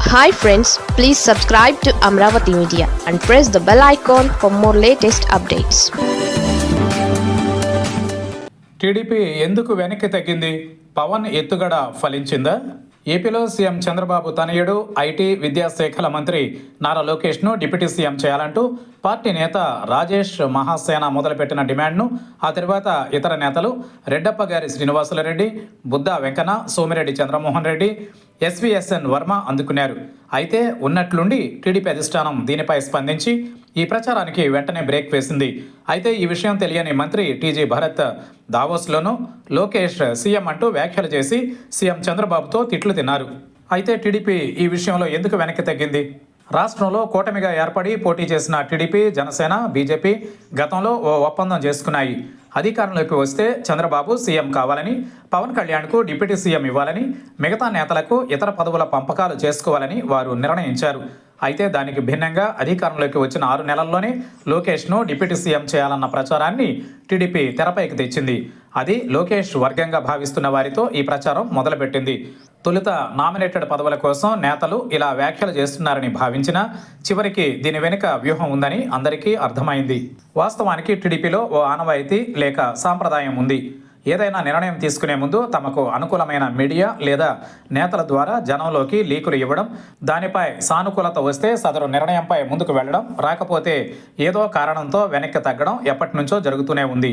Hi friends please subscribe to Amaravati media and press the bell icon for more latest updates TDP ఎందుకు వెనక్కి తగ్గింది? పవన్ ఎత్తుగడ ఫలించిందా? ఏపీలో CM Chandrababu తనయుడు ఐటీ విద్యాశాఖల మంత్రి నారా లోకేష్ను డిప్యూటీ సీఎం చేయాలంటూ పార్టీ నేత రాజేష్ మహాసేన మొదలుపెట్టిన డిమాండ్ను ఆ తర్వాత ఇతర నేతలు రెడ్డప్ప గారి శ్రీనివాసులరెడ్డి బుద్దా వెంకన్న సోమిరెడ్డి చంద్రమోహన్ రెడ్డి ఎస్విఎస్ఎన్ వర్మ అందుకున్నారు. అయితే ఉన్నట్లుండి టీడీపీ అధిష్టానం దీనిపై స్పందించి ఈ ప్రచారానికి వెంటనే బ్రేక్ వేసింది. అయితే ఈ విషయం తెలియని మంత్రి టీజీ భరత్ దావోస్లోనూ లోకేష్ సీఎం అంటూ వ్యాఖ్యలు చేసి సీఎం చంద్రబాబుతో తిట్లు తిన్నారు. అయితే టీడీపీ ఈ విషయంలో ఎందుకు వెనక్కి తగ్గింది? రాష్ట్రంలో కూటమిగా ఏర్పడి పోటీ చేసిన టీడీపీ జనసేన బీజేపీ గతంలో ఓ ఒప్పందం చేసుకున్నాయి. అధికారంలోకి వస్తే చంద్రబాబు సీఎం కావాలని పవన్ కళ్యాణ్కు డిప్యూటీ సీఎం ఇవ్వాలని మిగతా నేతలకు ఇతర పదవుల పంపకాలు చేసుకోవాలని వారు నిర్ణయించారు. అయితే దానికి భిన్నంగా అధికారంలోకి వచ్చిన ఆరు నెలల్లోనే లోకేష్ను డిప్యూటీ సీఎం చేయాలన్న ప్రచారాన్ని టీడీపీ తెరపైకి తెచ్చింది. అది లోకేష్ వర్గంగా భావిస్తున్న వారితో ఈ ప్రచారం మొదలుపెట్టింది. తొలుత నామినేటెడ్ పదవుల కోసం నేతలు ఇలా వ్యాఖ్యలు చేస్తున్నారని భావించిన చివరికి దీని వెనుక వ్యూహం ఉందని అందరికీ అర్థమైంది. వాస్తవానికి టీడీపీలో ఓ ఆనవాయితీ లేక సాంప్రదాయం ఉంది. ఏదైనా నిర్ణయం తీసుకునే ముందు తమకు అనుకూలమైన మీడియా లేదా నేతల ద్వారా జనంలోకి లీకులు ఇవ్వడం దానిపై సానుకూలత వస్తే సదరు నిర్ణయంపై ముందుకు వెళ్ళడం రాకపోతే ఏదో కారణంతో వెనక్కి తగ్గడం ఎప్పటి నుంచో జరుగుతూనే ఉంది.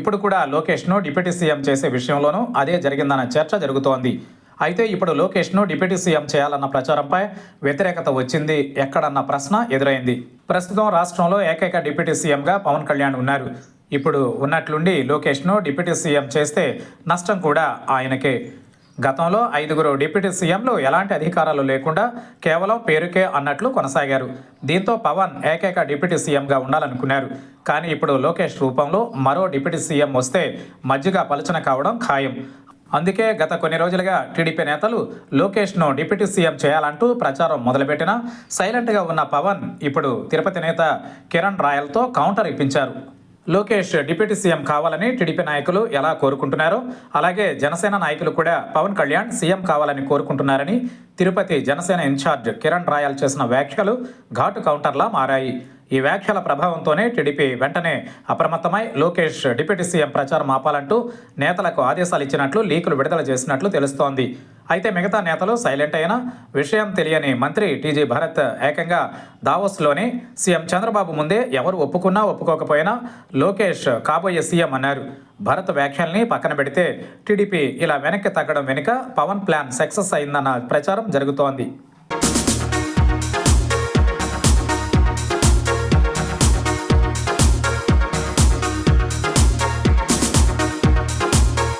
ఇప్పుడు కూడా లోకేష్ను డిప్యూటీ సీఎం చేసే విషయంలోనూ అదే జరిగిందన్న చర్చ జరుగుతోంది. అయితే ఇప్పుడు లోకేష్ను డిప్యూటీ సీఎం చేయాలన్న ప్రచారంపై వ్యతిరేకత వచ్చింది. ఎక్కడన్న ప్రశ్న ఎదురైంది. ప్రస్తుతం రాష్ట్రంలో ఏకైక డిప్యూటీ సీఎంగా పవన్ కళ్యాణ్ ఉన్నారు. ఇప్పుడు ఉన్నట్లుండి లోకేష్ను డిప్యూటీ సీఎం చేస్తే నష్టం కూడా ఆయనకే. గతంలో ఐదుగురు డిప్యూటీ సీఎంలు ఎలాంటి అధికారాలు లేకుండా కేవలం పేరుకే అన్నట్లు కొనసాగారు. దీంతో పవన్ ఏకైక డిప్యూటీ సీఎంగా ఉండాలనుకున్నారు. కానీ ఇప్పుడు లోకేష్ రూపంలో మరో డిప్యూటీ సీఎం వస్తే మజ్జిగ పలుచన కావడం ఖాయం. అందుకే గత కొన్ని రోజులుగా టీడీపీ నేతలు లోకేష్ను డిప్యూటీ సీఎం చేయాలంటూ ప్రచారం మొదలుపెట్టినా సైలెంట్గా ఉన్న పవన్ ఇప్పుడు తిరుపతి నేత కిరణ్ రాయల్తో కౌంటర్ ఇప్పించారు. లోకేష్ డిప్యూటీ సీఎం కావాలని టీడీపీ నాయకులు ఎలా కోరుకుంటున్నారో అలాగే జనసేన నాయకులు కూడా పవన్ కళ్యాణ్ సీఎం కావాలని కోరుకుంటున్నారని తిరుపతి జనసేన ఇన్ఛార్జ్ కిరణ్ రాయల్ చేసిన వ్యాఖ్యలు ఘాటు కౌంటర్లా మారాయి. ఈ వ్యాఖ్యల ప్రభావంతోనే టీడీపీ వెంటనే అప్రమత్తమై లోకేష్ డిప్యూటీ సీఎం ప్రచారం ఆపాలంటూ నేతలకు ఆదేశాలు ఇచ్చినట్లు లీకులు విడుదల చేసినట్లు తెలుస్తోంది. అయితే మిగతా నేతలు సైలెంట్ అయినా విషయం తెలియని మంత్రి టీజీ భరత్ ఏకంగా దావోస్లోనే సీఎం చంద్రబాబు ముందే ఎవరు ఒప్పుకున్నా ఒప్పుకోకపోయినా లోకేష్ కాబోయే సీఎం అన్నారు. భరత్ వ్యాఖ్యల్ని పక్కన పెడితే టీడీపీ ఇలా వెనక్కి తగ్గడం వెనుక పవన్ ప్లాన్ సక్సెస్ అయిందన్న ప్రచారం జరుగుతోంది.